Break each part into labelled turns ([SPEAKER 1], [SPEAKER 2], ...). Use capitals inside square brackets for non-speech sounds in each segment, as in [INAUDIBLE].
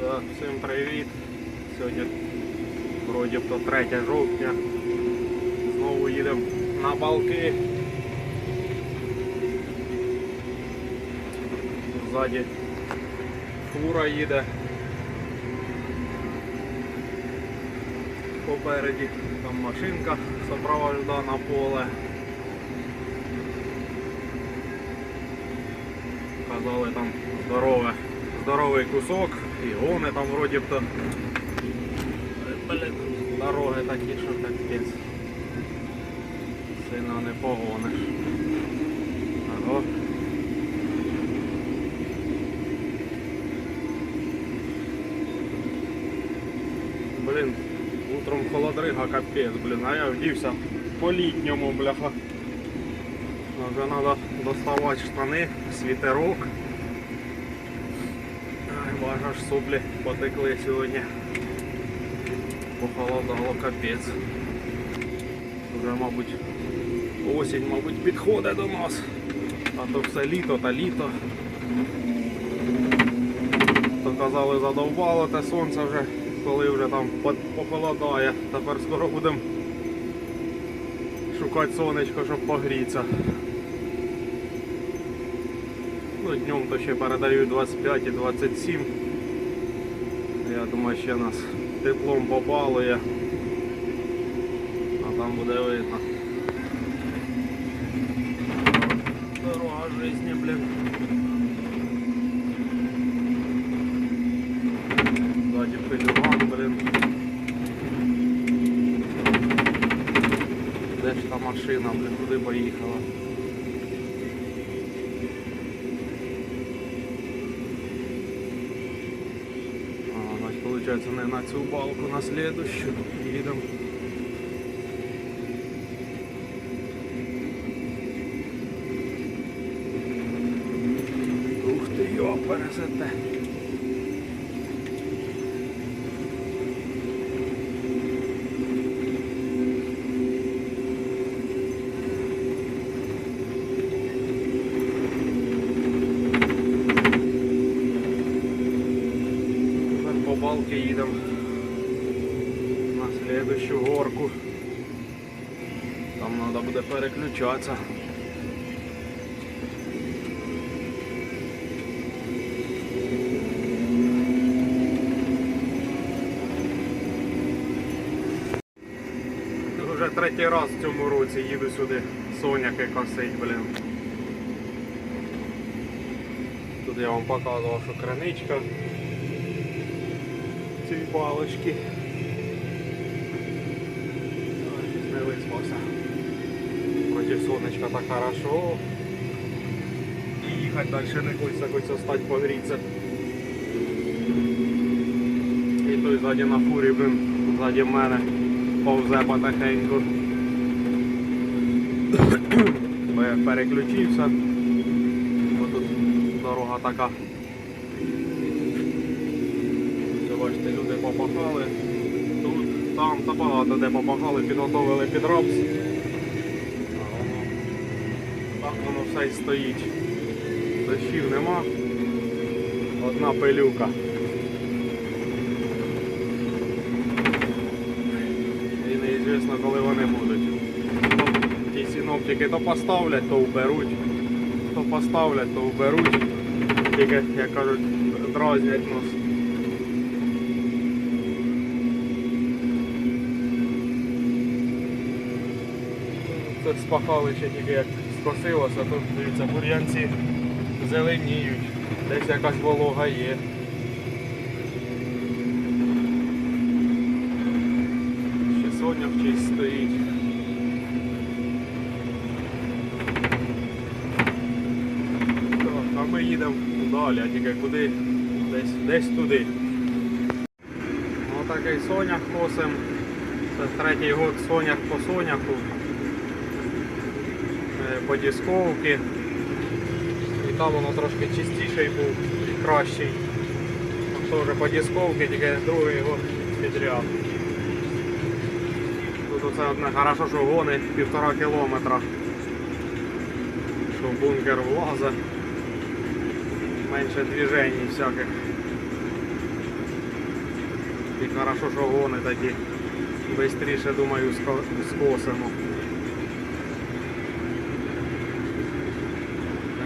[SPEAKER 1] Да, всім привіт. Сьогодні вроді то 3 жовтня. Знову їдемо на балки. Ззаді фура їде. Попереді там машинка сопровожда на поле. Казали там здорове, здоровий кусок і гони там вроді б то. Дороги такі, що капець. Сильно не погониш. Ага. Блін, утром холодрига капець, блін, а я вдівся по-літньому, бляха. Ну, Вже треба доставати штани, світерок. Ай, боже, ж соплі потекли сьогодні. Похолодало капець. Вже, мабуть, осінь, мабуть, підходить до нас. А то все літо та літо. То казали, задовбало те сонце вже, коли вже там похолодає. Тепер скоро будемо шукати сонечко, щоб погрітися. Ну, днем то ще передають 25 і 27. Я думаю, ще нас теплом побалує. А там буде видно. Дорога жизни, блін. Ззаді пилюван, блін. Де ж та машина, блін, куди поїхала? Получается, на цю балку, на следующую їдемо. Ух ти, йо, пересете. Тепер по балки їдемо на следующу горку. Там треба буде переключатися. Вже третій раз в цьому році їду сюди соняки косить, блін. Тут я вам показував, що криничка ці палочки. Не виспався. Проти сонечка так хорошо. І їхати далі не хочеться, хочеться стати погріться. І той ззаді на фурі, блин, ззаді мене повзе потихеньку. [COUGHS] Бо я переключився. Бо тут дорога така. Ось, бачите, люди попахали. Тут, там та багато де попахали, підготовили під рапс. Так воно все й стоїть. Дощів нема. Одна пилюка. І неізвісно, коли вони будуть. Ті синоптики то поставлять, то вберуть. То поставлять, то вберуть. Тільки, як кажуть, дразнять нас. Це спахали ще тільки як скосилося, то дивіться, бур'янці зеленіють, десь якась волога є. Ще соня в честь стоїть. А ми їдемо далі, а тільки куди? Десь, десь туди. Отакий сонях косим. Це третій год сонях по соняху. Е, По дісковки. І там воно трошки чистіший був і кращий. Там теж по дісковки, тільки другий год підряд. Тут оце одне хорошо, що гони півтора кілометра. Що бункер влазить. Менше движень всяких. І хорошо, що гони такі. Бистріше, думаю, ско- скосимо.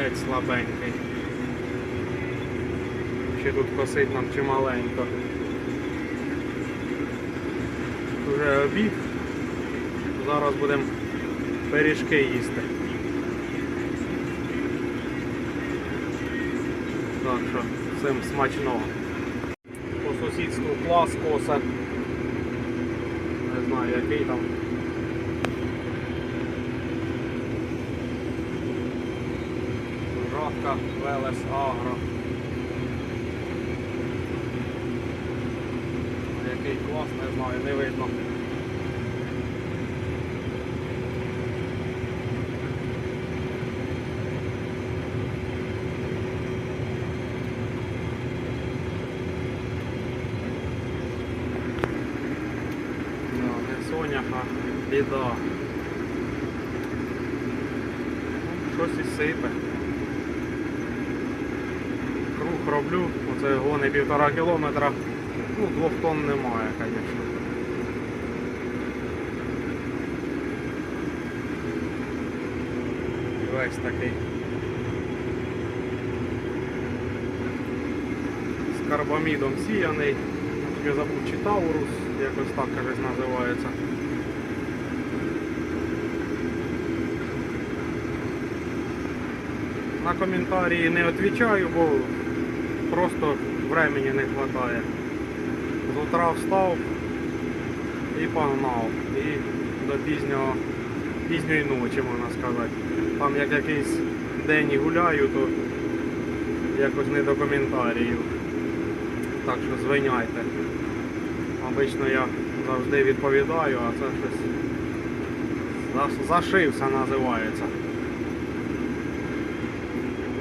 [SPEAKER 1] Геть слабенький. Ще тут косить нам чималенько. Вже обід. Зараз будемо пиріжки їсти. Так що всім смачного. По сусідству клас коса. Не знаю який там. Жовтка, Велес Агро. Який клас, не знаю, не видно. Не Соня, а біда. Ну, Щось і сипе. Круг роблю, оце гони півтора кілометра. Ну, двох тонн немає, звісно. Весь такий. З карбамідом сіяний. Я забув чи Таурус, якось так кажуть називається. На коментарі не відповідаю, бо просто времени не вистачає. З утра встав і погнав. І до пізнього, пізньої ночі можна сказати. Там як якийсь день гуляю, то якось не до коментарів. Так що звиняйте. Обично я завжди відповідаю, а це щось заш- зашився називається.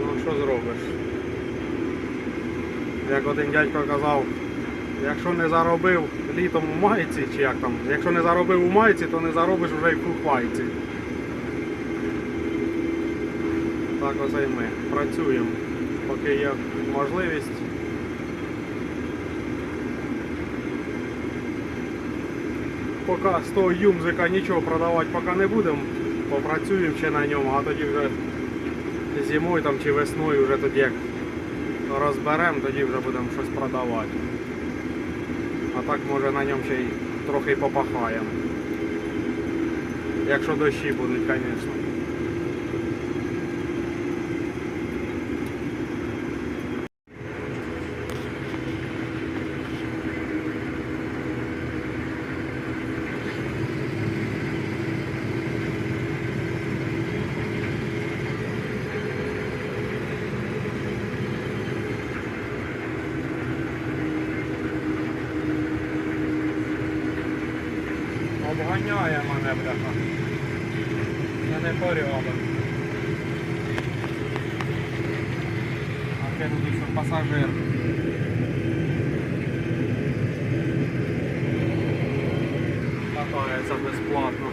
[SPEAKER 1] Ну що зробиш? Як один дядько казав, якщо не заробив літом у майці, чи як там, якщо не заробив у майці, то не заробиш вже й в купайці. Так оце і ми працюємо, поки є можливість. Поки з того юмзика нічого продавати поки не будемо, попрацюємо ще на ньому, а тоді вже зимою там, чи весною вже тоді як розберемо, тоді вже будемо щось продавати. А так може на ньому ще й трохи попахаємо. Якщо дощі будуть, звісно. Обганяє мене, бляха. Порядок. А що пасажир. Катається безплатно.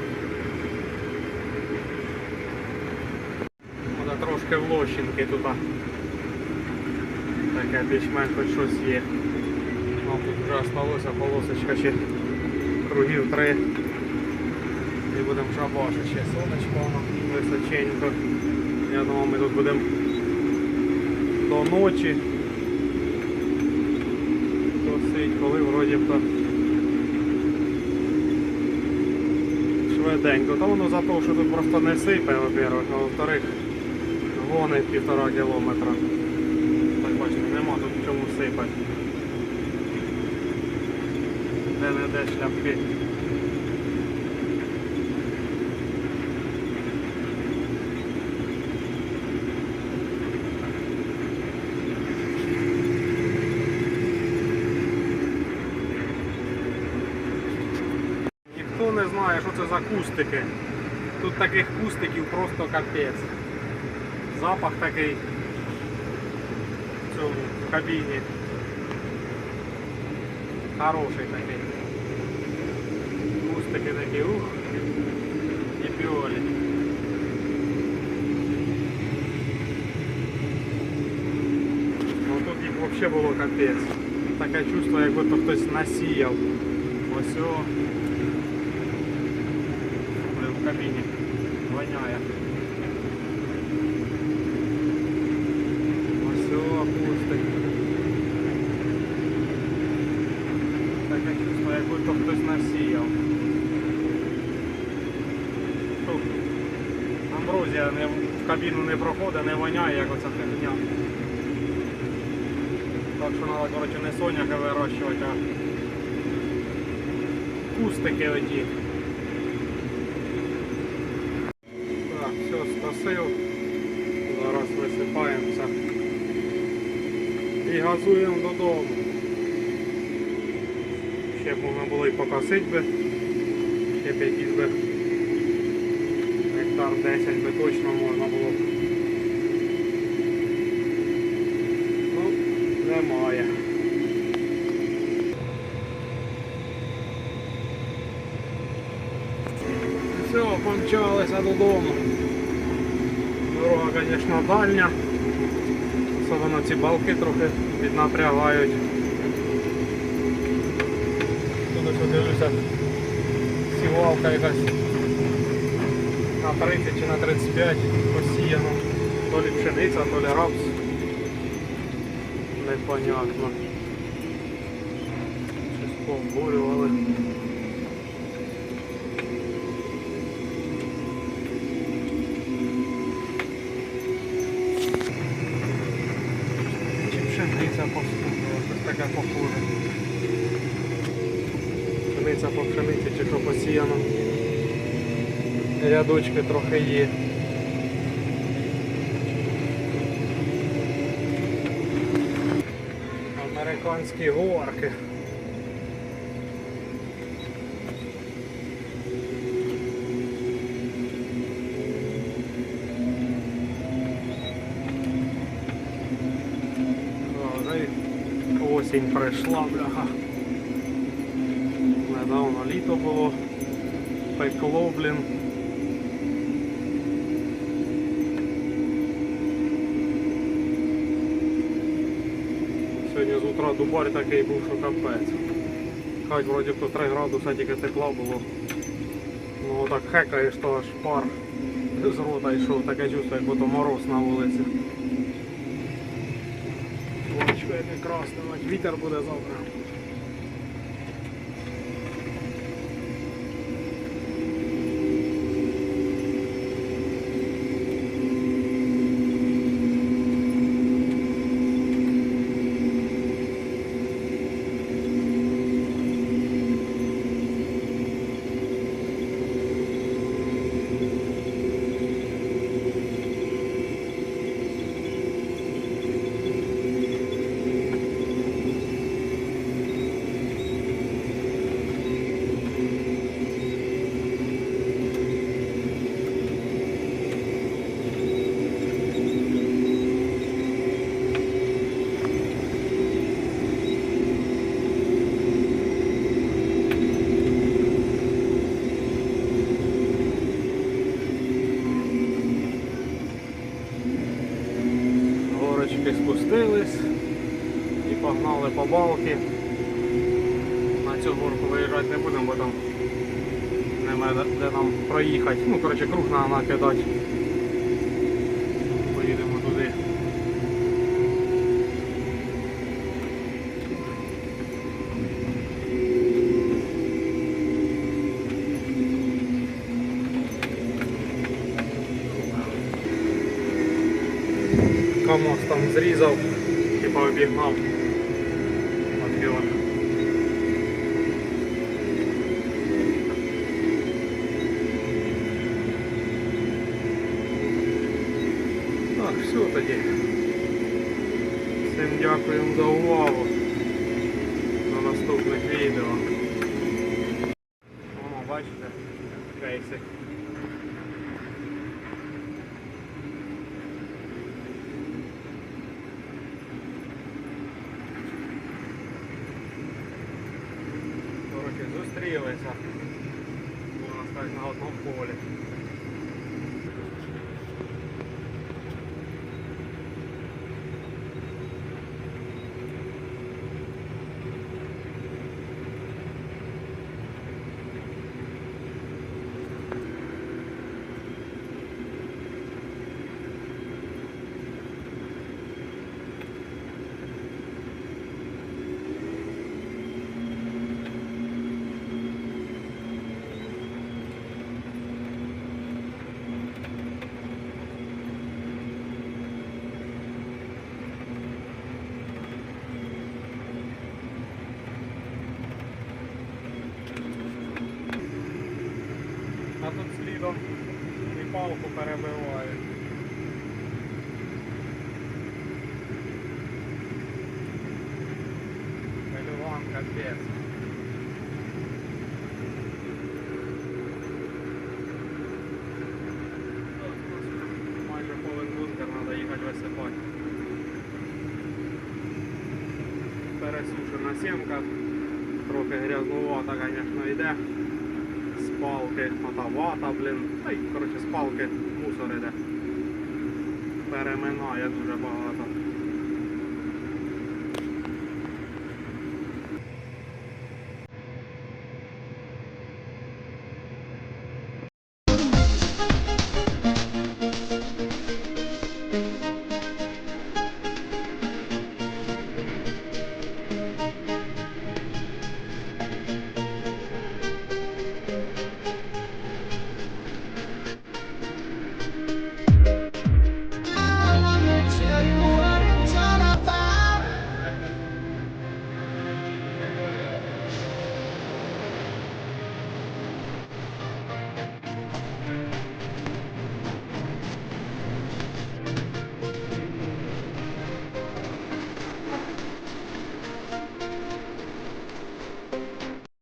[SPEAKER 1] Буде трошки в лощинки тут. Таке більш-менш хоч щось є. Ну, тут вже осталося полосочка ще кругів три. І будемо шабашити ще сонечко, височенько. Я думаю, ми тут будемо до ночі. Досить, коли вроді б то швиденько. Та воно за те, що тут просто не сипе, во-первых, а во-вторых, гони півтора кілометра. Так бачите, нема тут чому сипати. Де-не-де шляпки. Ніхто не знає, що це за кустики. Тут таких кустиків просто капець. Запах такий в цьому в кабіні. Хороший такий. Кустики такі, ух, і піолі. Ну тут їх взагалі було капець. таке чувство, як будто хтось насіяв. Ось о. Блин, Кабіні. Воняє. Ось пустий. Таке чувство, як будто хтось насіяв. Фух. Амброзія не, в кабіну не проходить, не воняє, як оця фігня. Так що треба, коротше, не соняхи вирощувати, а кустики оті. Так, все. Зараз висипаємося. І газуємо додому. Ще б можна було і покосити би. Ще б якісь би гектар 10 би точно можна було. Ну, немає. Все, помчалися додому. Звісно, дальня. Особливо ці балки трохи віднапрягають. Тут ось дивлюся, сівалка якась на 30 чи на 35 посіяно. То лі пшениця, то лі рапс. Непонятно. Щось пообурювали. Чи пшениця така щось похоже. Пшениця по пшениці чи що посіяно. Рядочки трохи є. Американські горки. А, Вже й осінь прийшла, бляха. Недавно літо було. Пекло, блін. Сьогодні з утра дубар такий був, що капець. Хай вроді б то 3 градуса тільки тепла було. Ну так хекаєш, то аж пар з рота йшов, таке чувство, як будто мороз на вулиці. Яке красне, вітер буде завтра. Горочки спустились і погнали по балки. На цю горку виїжджати не будемо, бо там немає де- нам проїхати. Ну, коротше, круг треба накидати. Поїдемо туди. КамАЗ там зрізав, типа обігнав. Так, все тоді. Всім дякуємо за увагу. До наступних відео. Воно, бачите, кейси. Коротше, зустрілися. Можна сказати, на одному полі. А тут слідом і палку перебиває. Пелюван капець. Майже повен бункер, треба їхати висипати. Пересушена сімка, трохи грязнувата, звісно, йде. З палки, ота вата, блін. Та й, коротше, з палки мусор іде. Переминає дуже багато.